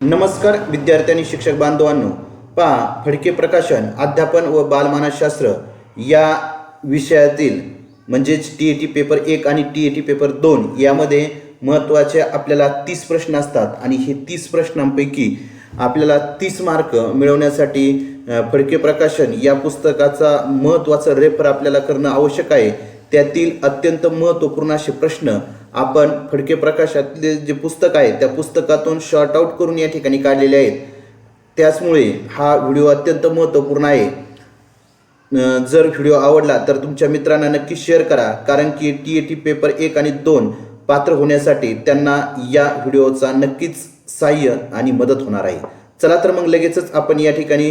नमस्कार विद्यार्थी आणि शिक्षक बांधवांनो. पहा फडके प्रकाशन अध्यापन व बालमानसशास्त्र या विषयातील म्हणजेच टी ए टी पेपर एक आणि टी ए टी पेपर दोन यामध्ये महत्त्वाचे आपल्याला तीस प्रश्न असतात. आणि हे तीस प्रश्नांपैकी आपल्याला तीस मार्क मिळवण्यासाठी फडके प्रकाशन या पुस्तकाचा महत्त्वाचा रेफर आपल्याला करणं आवश्यक आहे. त्यातील अत्यंत महत्त्वपूर्ण असे प्रश्न आपण फडके प्रकाशातले जे पुस्तक आहे त्या पुस्तकातून शॉर्ट आऊट करून या ठिकाणी काढलेले आहेत. त्याचमुळे हा व्हिडिओ अत्यंत महत्त्वपूर्ण आहे. जर व्हिडिओ आवडला तर तुमच्या मित्रांना नक्की शेअर करा कारण की टी ए टी पेपर एक आणि दोन पात्र होण्यासाठी त्यांना या व्हिडिओचा नक्कीच सहाय्य आणि मदत होणार आहे. चला तर मग लगेचच आपण या ठिकाणी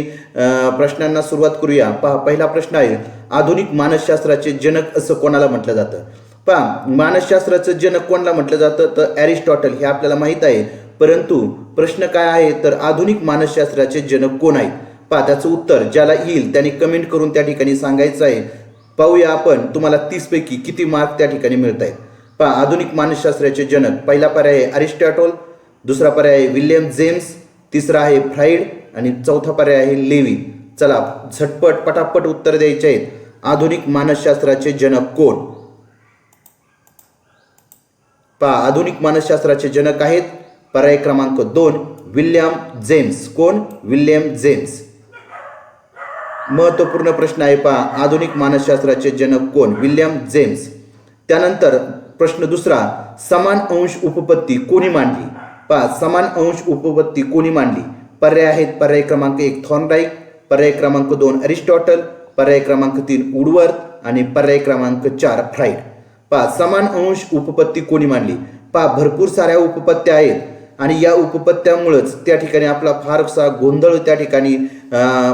प्रश्नांना सुरुवात करूया. पहा पहिला प्रश्न आहे आधुनिक मानसशास्त्राचे जनक असं कोणाला म्हटलं जातं? पहा मानसशास्त्राचं जनक कोणाला म्हटलं जातं? तर ॲरिस्टॉटल हे आपल्याला माहीत आहे. परंतु प्रश्न काय आहे? तर आधुनिक मानसशास्त्राचे जनक कोण आहेत? पहा त्याचं उत्तर ज्याला येईल त्याने कमेंट करून त्या ठिकाणी सांगायचं आहे. पाहूया आपण तुम्हाला तीसपैकी किती मार्क त्या ठिकाणी मिळत आहेत? पहा आधुनिक मानसशास्त्राचे जनक पहिला पर्याय आहे अरिस्टॉटल दुसरा पर्याय आहे विल्यम जेम्स तिसरा आहे फ्राईड आणि चौथा पर्याय आहे लेवी. चला झटपट पटापट उत्तर द्यायचे आहेत. आधुनिक मानसशास्त्राचे जनक कोण? पहा आधुनिक मानसशास्त्राचे जनक आहेत. पर्याय क्रमांक दोन विल्यम जेम्स. कोण? William James. महत्त्वपूर्ण प्रश्न आहे पहा आधुनिक मानसशास्त्राचे जनक कोण? William James. त्यानंतर प्रश्न दुसरा समान अंश उपपत्ती कोणी मांडली? पाच समान अंश उपपत्ती कोणी मांडली? पर्याय आहेत. पर्याय क्रमांक एक थॉर्नडाईक. पर्याय क्रमांक दोन अरिस्टॉटल. पर्याय क्रमांक तीन उडवर्थ आणि पर्याय क्रमांक चार फ्राईड पाच समान अंश उपपत्ती कोणी मांडली? पा भरपूर साऱ्या उपपत्त्या आहेत. आणि या उपपत्त्यामुळंच त्या ठिकाणी आपला फारसा गोंधळ त्या ठिकाणी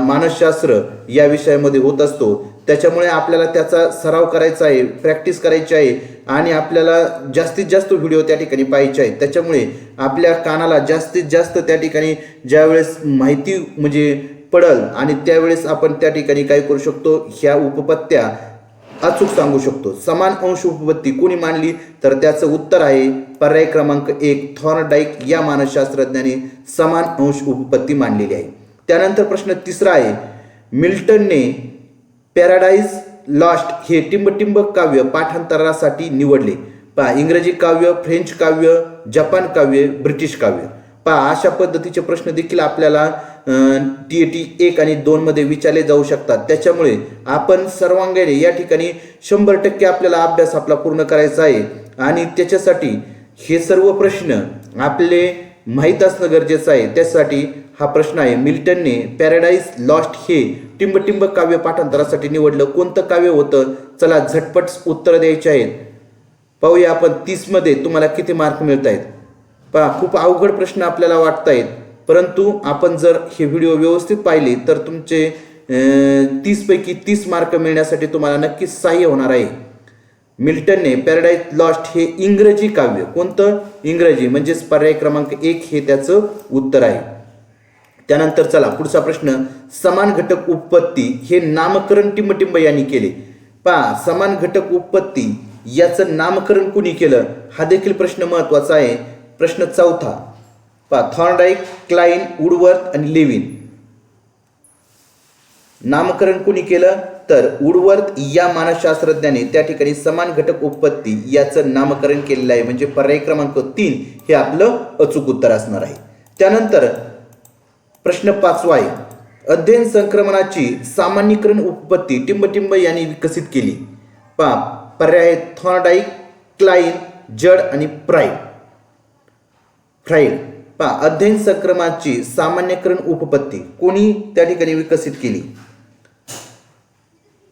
मानसशास्त्र या विषयामध्ये होत असतो. त्याच्यामुळे आपल्याला त्याचा सराव करायचा आहे प्रॅक्टिस करायची आहे आणि आपल्याला जास्तीत जास्त व्हिडिओ त्या ठिकाणी पाहायचे आहेत. त्याच्यामुळे आपल्या कानाला जास्तीत जास्त त्या ठिकाणी ज्यावेळेस माहिती म्हणजे पडल आणि त्यावेळेस आपण त्या ठिकाणी काय करू शकतो? ह्या उपपत्त्या अचूक सांगू शकतो. समान अंश उपपत्ती कोणी मांडली तर त्याचं उत्तर आहे पर्याय क्रमांक एक थॉर्नडाईक या मानसशास्त्रज्ञाने समान अंश उपपत्ती मांडलेली आहे. त्यानंतर प्रश्न तिसरा आहे मिल्टनने पॅराडाईज लॉस्ट हे टिंबटिंब काव्य पाठांतरासाठी निवडले. पहा इंग्रजी काव्य फ्रेंच काव्य जपान काव्य ब्रिटिश काव्य. पहा अशा पद्धतीचे प्रश्न देखील आपल्याला टी ए टी एक आणि दोनमध्ये विचारले जाऊ शकतात. त्याच्यामुळे आपण सर्वांगाने या ठिकाणी शंभर टक्के आपल्याला अभ्यास आपला पूर्ण करायचा आहे. आणि त्याच्यासाठी हे सर्व प्रश्न आपले माहीत असणं गरजेचं आहे. त्यासाठी हा प्रश्न आहे मिल्टनने पॅराडाईज लॉस्ट हे टिंबटिंब काव्य पाठांतरासाठी निवडलं. कोणतं काव्य होतं? चला झटपट उत्तर द्यायचे आहेत. पाहूया आपण तीसमध्ये तुम्हाला किती मार्क मिळत आहेत पहा खूप अवघड प्रश्न आपल्याला वाटत आहेत परंतु आपण जर हे व्हिडिओ व्यवस्थित पाहिले तर तुमचे तीसपैकी तीस मार्क मिळण्यासाठी तुम्हाला नक्कीच सहाय्य होणार आहे. मिल्टनने पॅराडाईज लॉस्ट हे इंग्रजी काव्य कोणतं? इंग्रजी म्हणजेच पर्याय क्रमांक एक हे त्याचं उत्तर आहे. त्यानंतर चला पुढचा प्रश्न. समान घटक उत्पत्ती हे नामकरण टिंबटिंब यांनी केले. पहा समान घटक उत्पत्ती याचं नामकरण कुणी केलं? हा देखील प्रश्न महत्त्वाचा आहे. प्रश्न चौथा. पा थॉर्नडाईक क्लाईन वुडवर्थ आणि लेविन. नामकरण कुणी केलं? तर वुडवर्थ या मानसशास्त्रज्ञाने त्या ठिकाणी समान घटक उपपत्ती याचं नामकरण केलेलं आहे. म्हणजे पर्याय क्रमांक तीन हे आपलं अचूक उत्तर असणार आहे. त्यानंतर प्रश्न पाचवा आहे. अध्ययन संक्रमणाची सामान्यीकरण उपपत्ती टिंबटिंब यांनी विकसित केली. पा पर्याय थॉर्नडाईक क्लाईन जड आणि प्राईड फ्राईड पा अध्ययन संक्रमणाची सामान्यकरण उपपत्ती. कोणी त्या ठिकाणी विकसित केली?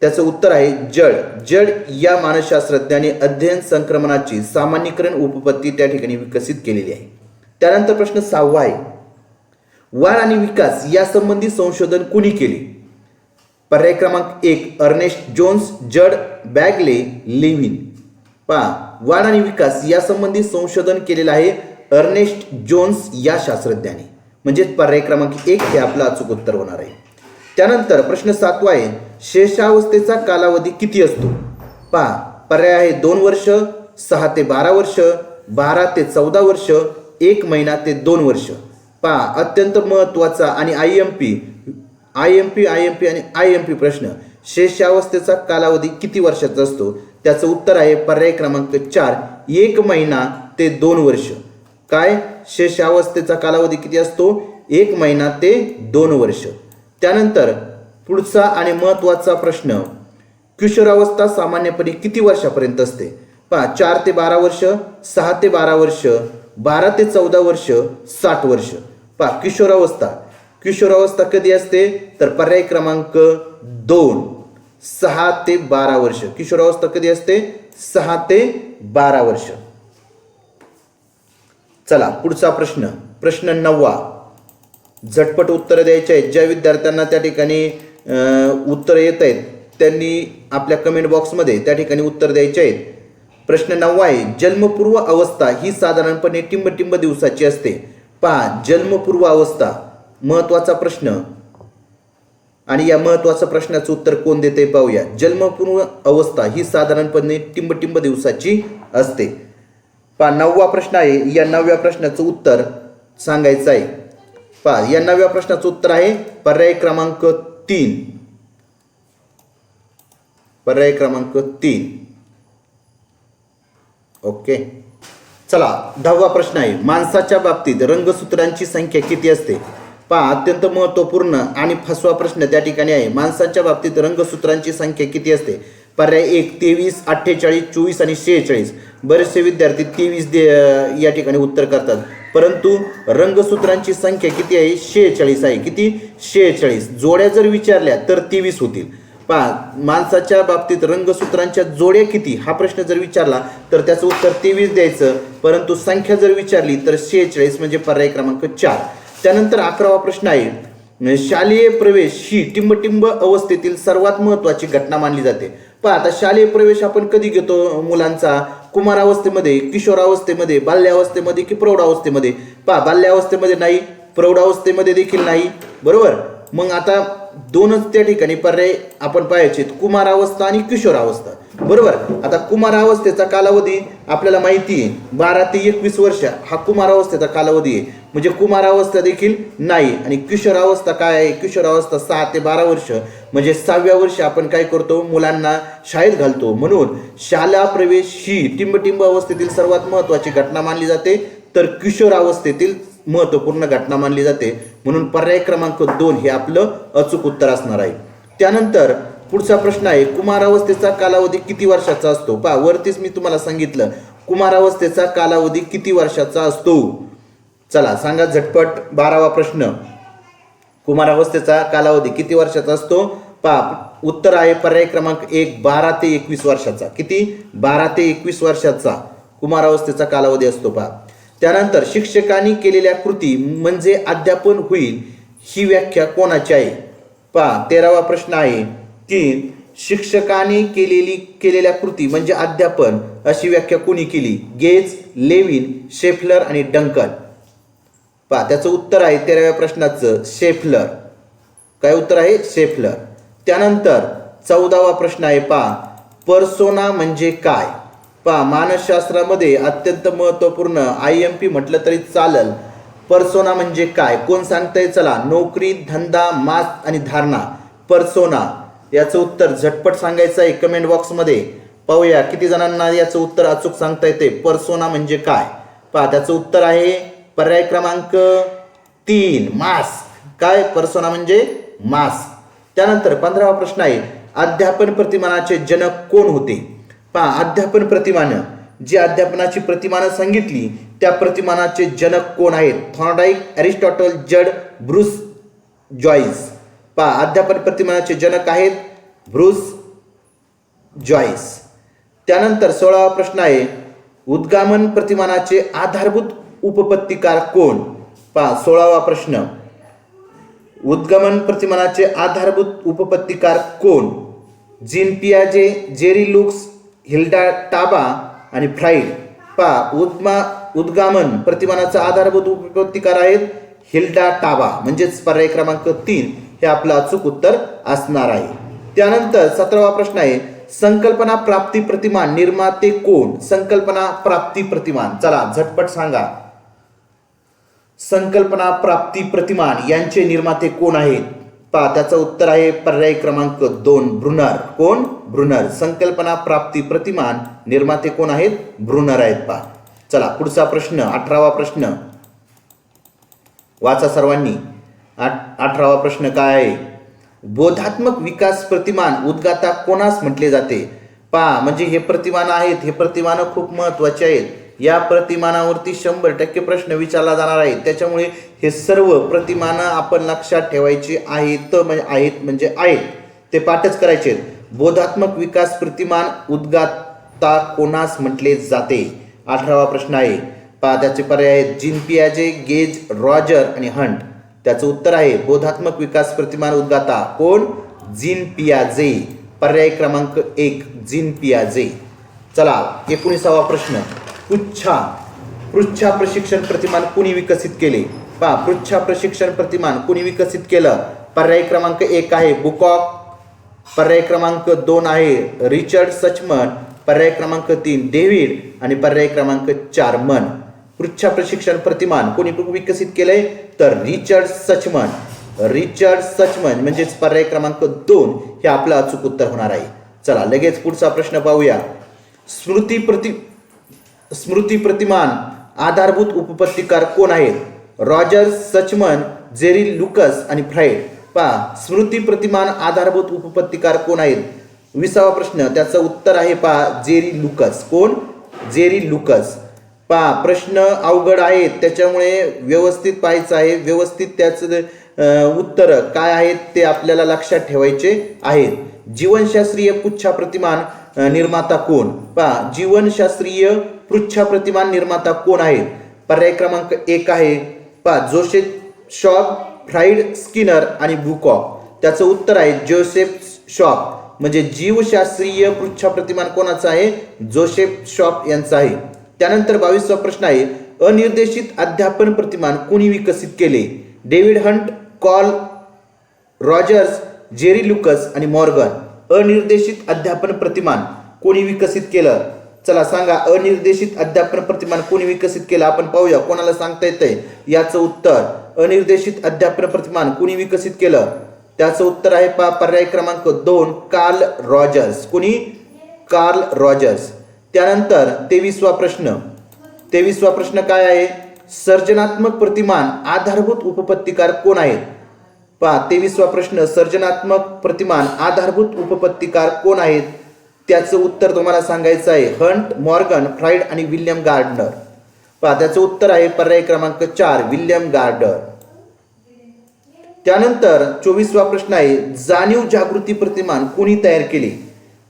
त्याचं उत्तर आहे जड. जड या मानसशास्त्रज्ञाने अध्ययन संक्रमणाची सामान्यीकरण उपपत्ती त्या ठिकाणी विकसित केलेली आहे. त्यानंतर प्रश्न सहावा आहे. वाढ आणि विकास यासंबंधी संशोधन कुणी केले? पर्याय क्रमांक एक अर्नेस्ट जोन्स जड बॅगले लेव्हिन. पहा वाढ आणि विकास यासंबंधी संशोधन केलेलं आहे अर्नेस्ट जोन्स या शास्त्रज्ञाने. म्हणजेच पर्याय क्रमांक एक हे आपलं अचूक उत्तर होणार आहे. त्यानंतर प्रश्न सातवा आहे शेषावस्थेचा कालावधी किती असतो? पहा पर्याय आहे दोन वर्ष सहा ते बारा वर्ष बारा ते चौदा वर्ष एक महिना ते दोन वर्ष. पहा अत्यंत महत्त्वाचा आणि I M P I M P I M P आणि आय एम पी प्रश्न शेषावस्थेचा कालावधी किती वर्षाचा असतो? त्याचं उत्तर आहे पर्याय क्रमांक चार एक महिना ते दोन वर्ष. काय? शेषावस्थेचा कालावधी किती असतो? एक महिना ते दोन वर्ष. त्यानंतर पुढचा आणि महत्त्वाचा प्रश्न. किशोरावस्था सामान्यपणे किती वर्षापर्यंत असते? पहा चार ते बारा वर्ष सहा ते बारा वर्ष बारा ते चौदा वर्ष साठ वर्ष. पहा किशोरावस्था किशोरावस्था कधी असते? तर पर्याय क्रमांक दोन. सहा ते बारा वर्ष. किशोरावस्था कधी असते? सहा ते बारा वर्ष. चला पुढचा प्रश्न. प्रश्न नववा. झटपट उत्तरं द्यायची आहेत. ज्या विद्यार्थ्यांना त्या ठिकाणी उत्तरं येत आहेत त्यांनी आपल्या कमेंट बॉक्समध्ये त्या ठिकाणी उत्तर द्यायचे आहेत. प्रश्न नववा आहे जन्मपूर्व अवस्था ही साधारणपणे टिंबटिंब दिवसाची असते. पहा जन्मपूर्व अवस्था महत्त्वाचा प्रश्न. आणि या महत्त्वाच्या प्रश्नाचं उत्तर कोण देते पाहूया. जन्मपूर्व अवस्था ही साधारणपणे टिंबटिंब दिवसाची असते. पहा नववा प्रश्न आहे. या नवव्या प्रश्नाचं उत्तर सांगायचं आहे. पहा या नवव्या प्रश्नाचं उत्तर आहे पर्याय क्रमांक तीन. पर्याय क्रमांक तीन. ओके. चला दहावा प्रश्न आहे. माणसाच्या बाबतीत रंगसूत्रांची संख्या किती असते? पहा अत्यंत महत्त्वपूर्ण आणि फसवा प्रश्न त्या ठिकाणी आहे. माणसाच्या बाबतीत रंगसूत्रांची संख्या किती असते? पर्याय एक तेवीस अठ्ठेचाळीस चोवीस आणि शेहेचाळीस. बरेचसे विद्यार्थी तेवीस दे या ठिकाणी उत्तर करतात. परंतु रंगसूत्रांची संख्या किती आहे? शेहेचाळीस आहे. किती? शेहेचाळीस. जोड्या जर विचारल्या तर तेवीस होतील. पहा माणसाच्या बाबतीत रंगसूत्रांच्या जोड्या किती? हा प्रश्न जर विचारला तर त्याचं उत्तर तेवीस द्यायचं. परंतु संख्या जर विचारली तर शेहेचाळीस म्हणजे पर्याय क्रमांक चार. त्यानंतर अकरावा प्रश्न आहे. शालेय प्रवेश ही टिंबटिंब अवस्थेतील सर्वात महत्त्वाची घटना मानली जाते. पहा आता शालेय प्रवेश आपण कधी घेतो मुलांचा? कुमारावस्थेमध्ये किशोरावस्थेमध्ये बाल्यावस्थेमध्ये की प्रौढावस्थेमध्ये? पहा बाल्यावस्थेमध्ये नाही प्रौढावस्थेमध्ये देखील नाही बरोबर? मग आता दोनच त्या ठिकाणी पर्याय आपण पाहायचे कुमारावस्था आणि किशोरावस्था बरोबर आता कुमारावस्थेचा कालावधी आपल्याला माहिती आहे. बारा ते एकवीस वर्ष हा कुमारावस्थेचा कालावधी आहे. म्हणजे कुमारावस्था देखील नाही. आणि किशोरावस्था काय आहे? किशोरावस्था सहा ते बारा वर्ष. म्हणजे सहाव्या वर्षी आपण काय करतो? मुलांना शाळेत घालतो. म्हणून शाला प्रवेश ही टिंबटिंब अवस्थेतील सर्वात महत्त्वाची घटना मानली जाते. तर किशोरावस्थेतील महत्त्वपूर्ण घटना मानली जाते. म्हणून पर्याय क्रमांक दोन हे आपलं अचूक उत्तर असणार आहे. त्यानंतर पुढचा प्रश्न आहे कुमारावस्थेचा कालावधी किती वर्षाचा असतो? पहा वरतीच मी तुम्हाला सांगितलं कुमारावस्थेचा कालावधी किती वर्षाचा असतो? चला सांगा झटपट बारावा प्रश्न. कुमारावस्थेचा कालावधी किती वर्षाचा असतो? पहा उत्तर आहे पर्याय क्रमांक एक बारा ते एकवीस वर्षाचा. किती? बारा ते एकवीस वर्षाचा कुमारावस्थेचा कालावधी असतो पहा. त्यानंतर शिक्षकांनी केलेल्या कृती म्हणजे अध्यापन होईल ही व्याख्या कोणाची आहे? पहा तेरावा प्रश्न आहे की शिक्षकांनी केलेली केलेल्या कृती म्हणजे अध्यापन अशी व्याख्या कोणी केली? गेज लेविन शेफलर आणि डंकन. पहा त्याचं उत्तर आहे तेराव्या प्रश्नाचं शेफलर. काय उत्तर आहे? शेफलर. त्यानंतर चौदावा प्रश्न आहे पहा पर्सोना म्हणजे काय? पहा मानसशास्त्रामध्ये अत्यंत महत्त्वपूर्ण आय एम पी म्हटलं तरी चालल. पर्सोना म्हणजे काय? कोण सांगताय? चला नोकरी धंदा मास आणि धारणा. पर्सोना याचं उत्तर झटपट सांगायचं आहे कमेंट बॉक्समध्ये पाहूया किती जणांना याचं उत्तर अचूक सांगता येते? पर्सोना म्हणजे काय? पहा त्याचं उत्तर आहे पर्याय क्रमांक तीन मास्क. काय? पर्सोना म्हणजे मास्क. त्यानंतर पंधरावा प्रश्न आहे अध्यापन प्रतिमानाचे जनक कोण होते? पहा अध्यापन प्रतिमानं. जी अध्यापनाची प्रतिमानं सांगितली त्या प्रतिमानाचे जनक कोण आहेत? थॉर्डाईक अरिस्टॉटल जड ब्रुस जॉईस पा अध्यापन प्रतिमानाचे जनक आहेत ब्रुस जॉईस त्यानंतर सोळावा प्रश्न आहे उद्गामन प्रतिमानाचे आधारभूत उपपत्तिकार कोण? पा सोळावा प्रश्न. उद्गमन प्रतिमानाचे आधारभूत उपपत्तिकार कोण? जीन पियाजे जेरी लुक्स हिल्डा टाबा आणि फ्राईड पा उद्मा उद्गामन प्रतिमानाचा आधारभूत उपपत्तिकार आहेत. हिल्डा टाबा म्हणजेच पर्याय क्रमांक तीन हे आपलं अचूक उत्तर असणार आहे. त्यानंतर सतरावा प्रश्न आहे संकल्पना प्राप्ती प्रतिमान निर्माते कोण? संकल्पना प्राप्ती प्रतिमान. चला झटपट सांगा. संकल्पना प्राप्ती प्रतिमान यांचे निर्माते कोण आहेत? पहा त्याचं उत्तर आहे पर्याय क्रमांक दोन ब्रुनर. कोण? ब्रुनर. संकल्पना प्राप्ती प्रतिमान. निर्माते कोण आहेत? ब्रुनर आहेत पहा चला पुढचा प्रश्न अठरावा प्रश्न. वाचा सर्वांनी. आठ अठरावा प्रश्न काय आहे? बोधात्मक विकास प्रतिमान उद्गाता कोणास म्हटले जाते? पहा म्हणजे हे प्रतिमान आहेत. हे प्रतिमान खूप महत्त्वाचे आहेत. या प्रतिमानावरती शंभर टक्के प्रश्न विचारला जाणार आहे त्याच्यामुळे हे सर्व प्रतिमानं आपण लक्षात ठेवायची आहेत म्हणजे आहेत म्हणजे आहेत. ते पाठच करायचे आहेत. बोधात्मक विकास प्रतिमान उद्गाता कोणास म्हटले जाते? अठरावा प्रश्न आहे. पहा त्याचे पर्याय आहेत. जिन पियाजे गेज रॉजर आणि हंट. त्याचं उत्तर आहे बोधात्मक विकास प्रतिमान उद्गाता कोण? जिन पियाजे. पर्याय क्रमांक एक जिन पियाजे. चला एकोणीसावा प्रश्न. पृच्छा. पृच्छा प्रशिक्षण प्रतिमान कुणी विकसित केले? पहा पृच्छा प्रशिक्षण प्रतिमान कुणी विकसित केलं? पर्याय क्रमांक एक आहे बुकॉक. पर्याय क्रमांक दोन आहे रिचर्ड सचमन. पर्याय क्रमांक तीन डेव्हिड. आणि पर्याय क्रमांक चार मन. पृच्छा प्रशिक्षण प्रतिमान कोणी विकसित केलंय तर रिचर्ड सचमन. रिचर्ड सचमन म्हणजेच पर्याय क्रमांक दोन हे आपलं अचूक उत्तर होणार आहे. चला लगेच पुढचा प्रश्न पाहूया. स्मृती प्रति स्मृती प्रतिमान आधारभूत उपपत्तीकार कोण आहेत? रॉजर सचमन जेरी लुकस आणि फ्राईड पहा स्मृती प्रतिमान आधारभूत उपपत्तीकार कोण आहेत? विसावा प्रश्न त्याचं उत्तर आहे पहा जेरी लुकस. कोण? Jerry Lucas. पहा प्रश्न अवघड आहेत त्याच्यामुळे व्यवस्थित पाहायचं आहे. व्यवस्थित त्याचं उत्तर काय आहेत ते आपल्याला लक्षात ठेवायचे आहेत. जीवनशास्त्रीय पुच्छा प्रतिमान निर्माता कोण? पहा जीवनशास्त्रीय पृच्छा प्रतिमान निर्माता कोण आहे पर्याय क्रमांक एक आहे पाच जोसेफ शॉप फ्राईड स्किनर आणि बुकॉक त्याचं उत्तर आहे जोसेफ शॉप. म्हणजे जीवशास्त्रीय पृच्छा प्रतिमान कोणाचं आहे? जोसेफ शॉप यांचं आहे. त्यानंतर बावीसवा प्रश्न आहे अनिर्देशित अध्यापन प्रतिमान कोणी विकसित केले? David Hunt Carl Rogers Jerry Lucas आणि मॉर्गन. अनिर्देशित अध्यापन प्रतिमान कोणी विकसित केलं? चला सांगा अनिर्देशित अध्यापन प्रतिमान कोणी विकसित केलं? आपण पाहूया कोणाला सांगता येतंय? याचं उत्तर अनिर्देशित अध्यापन प्रतिमान कोणी विकसित केलं? त्याचं उत्तर आहे पा पर्याय क्रमांक दोन कार्ल रॉजर्स. कोणी? Carl Rogers. त्यानंतर तेवीसवा प्रश्न. तेवीसवा प्रश्न काय आहे? सर्जनात्मक प्रतिमान आधारभूत उपपत्तिकार कोण आहेत? पहा तेवीसवा प्रश्न सर्जनात्मक प्रतिमान आधारभूत उपपत्तिकार कोण आहेत? त्याचं उत्तर तुम्हाला सांगायचं आहे. हंट मॉर्गन फ्राईड आणि विल्यम गार्डनर. पहा त्याचं उत्तर आहे पर्याय क्रमांक चार विल्यम गार्डनर. त्यानंतर चोवीसवा प्रश्न आहे जाणीव जागृती प्रतिमान कोणी तयार केली?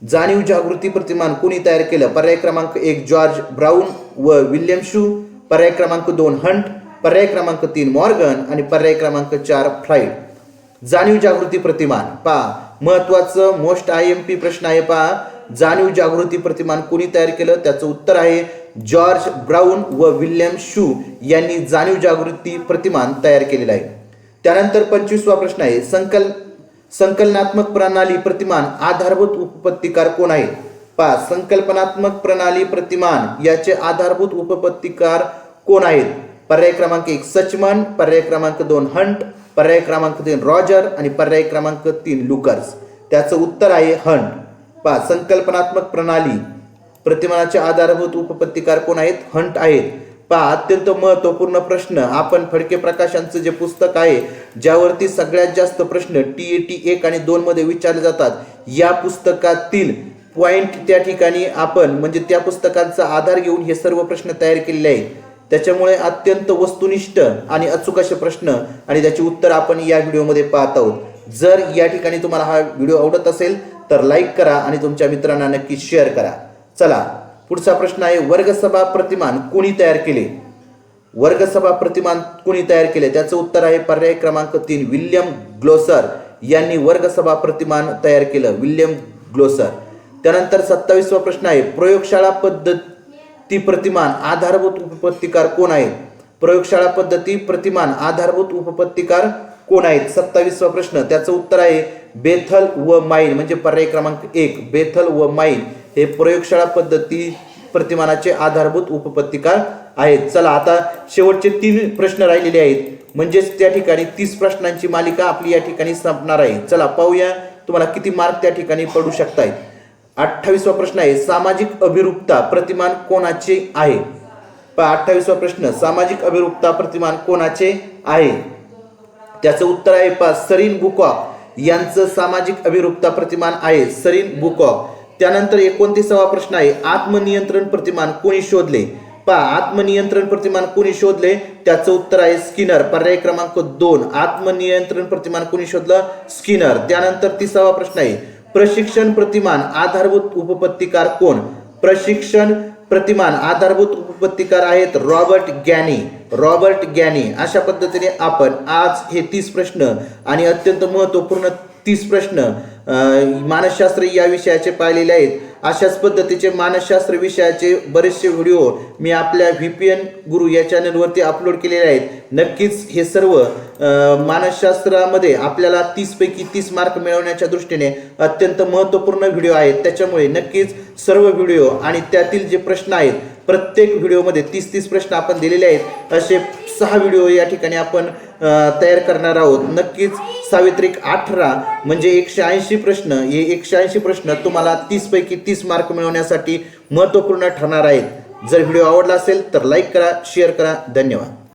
जाणीव जागृती प्रतिमान कोणी तयार केलं? पर्याय क्रमांक एक जॉर्ज ब्राऊन व विल्यम शू. पर्याय क्रमांक दोन हंट. पर्याय क्रमांक तीन मॉर्गन. आणि पर्याय क्रमांक चार फ्राईड जाणीव जागृती प्रतिमान. पहा महत्वाचं मोस्ट आय एम पी प्रश्न आहे पहा. जाणीव जागृती प्रतिमान कोणी तयार केलं? त्याचं उत्तर आहे जॉर्ज ब्राऊन व विल्यम शू यांनी जाणीव जागृती प्रतिमान तयार केलेलं आहे. त्यानंतर पंचवीसवा प्रश्न आहे संकल संकलनात्मक प्रणाली प्रतिमान आधारभूत उपपत्तिकार कोण आहेत पाच संकल्पनात्मक प्रणाली प्रतिमान याचे आधारभूत उपपत्तिकार कोण आहेत? पर्याय क्रमांक एक सचमन पर्याय क्रमांक दोन हंट पर्याय क्रमांक तीन रॉजर आणि पर्याय क्रमांक तीन लुकर्स. त्याचं उत्तर आहे हंट. पहा संकल्पनात्मक प्रणाली प्रतिमानाचे आधारभूत उपपत्तिकार कोण आहेत? हंट आहेत. पहा अत्यंत महत्त्वपूर्ण प्रश्न. आपण फडके प्रकाशांचं जे पुस्तक आहे ज्यावरती सगळ्यात जास्त प्रश्न टी ए टी एक आणि दोन मध्ये विचारले जातात या पुस्तकातील पॉइंट त्या ठिकाणी आपण म्हणजे त्या पुस्तकांचा आधार घेऊन हे सर्व प्रश्न तयार केलेले आहेत. त्याच्यामुळे अत्यंत वस्तुनिष्ठ आणि अचूक असे प्रश्न आणि त्याची उत्तर आपण या व्हिडिओमध्ये पाहत आहोत. जर या ठिकाणी तुम्हाला हा व्हिडिओ आवडत असेल तर लाईक करा आणि तुमच्या मित्रांना नक्की शेअर करा. चला पुढचा प्रश्न आहे वर्गसभा प्रतिमान कोणी तयार केले? वर्गसभा प्रतिमान कोणी तयार केले? त्याचं उत्तर आहे पर्याय क्रमांक तीन विल्यम ग्लोसर यांनी वर्गसभा प्रतिमान तयार केलं. William Glasser. त्यानंतर सत्तावीसवा प्रश्न आहे प्रयोगशाळा पद्धती प्रतिमान आधारभूत उपपत्तिकार कोण आहेत? प्रयोगशाळा पद्धती प्रतिमान आधारभूत उपपत्तिकार कोण आहेत? सत्तावीसवा प्रश्न त्याचं उत्तर आहे बेथल व माईन म्हणजे पर्याय क्रमांक एक. बेथल व माईन हे प्रयोगशाळा पद्धती प्रतिमानाचे आधारभूत उपपत्तिकार आहेत. चला आता शेवटचे तीन प्रश्न राहिलेले आहेत. म्हणजेच त्या ठिकाणी तीस प्रश्नांची मालिका आपली या ठिकाणी संपणार आहे. चला पाहूया तुम्हाला किती मार्क त्या ठिकाणी पडू शकतायत. अठ्ठावीसवा प्रश्न आहे सामाजिक अभिरूपता प्रतिमान कोणाचे आहे? अठ्ठावीसवा प्रश्न सामाजिक अभिरूपता प्रतिमान कोणाचे आहे? त्याचं उत्तर आहे पा सरीन बुकॉक. यांचं सामाजिक अभिरूपता प्रतिमान आहे. Sarane Boocock. त्यानंतर एकोणतीसावा प्रश्न आहे. आत्मनियंत्रण प्रतिमान कोणी शोधले? पहा आत्मनियंत्रण प्रतिमान कोणी शोधले? त्याचं उत्तर आहे स्किनर. पर्याय क्रमांक दोन. आत्मनियंत्रण प्रतिमान कोणी शोधलं? स्किनर. त्यानंतर तिसावा प्रश्न आहे. प्रशिक्षण प्रतिमान आधारभूत उपपत्तिकार कोण? प्रशिक्षण प्रतिमान आधारभूत उपपत्तीकार आहेत रॉबर्ट गॅनी. रॉबर्ट गॅनी अशा पद्धतीने आपण आज हे तीस प्रश्न आणि अत्यंत महत्त्वपूर्ण तीस प्रश्न मानसशास्त्र या विषयाचे पाहिलेले आहेत. अशाच पद्धतीचे मानसशास्त्र विषयाचे बरेचसे व्हिडिओ मी आपल्या व्ही पी एन गुरु या चॅनलवरती अपलोड केलेले आहेत. नक्कीच हे सर्व मानसशास्त्रामध्ये आपल्याला तीसपैकी तीस मार्क मिळवण्याच्या दृष्टीने अत्यंत महत्त्वपूर्ण व्हिडिओ आहेत. त्याच्यामुळे नक्कीच सर्व व्हिडिओ आणि त्यातील जे प्रश्न आहेत प्रत्येक व्हिडिओमध्ये तीस तीस प्रश्न आपण दिलेले आहेत. असे सहा व्हिडिओ या ठिकाणी आपण तयार करणार आहोत. नक्कीच सावित्रिक अठरा म्हणजे एकशे ऐंशी प्रश्न. हे एकशे ऐंशी प्रश्न तुम्हाला तीसपैकी तीस मार्क मिळवण्यासाठी महत्त्वपूर्ण ठरणार आहेत. जर व्हिडिओ आवडला असेल तर लाईक करा शेअर करा. धन्यवाद.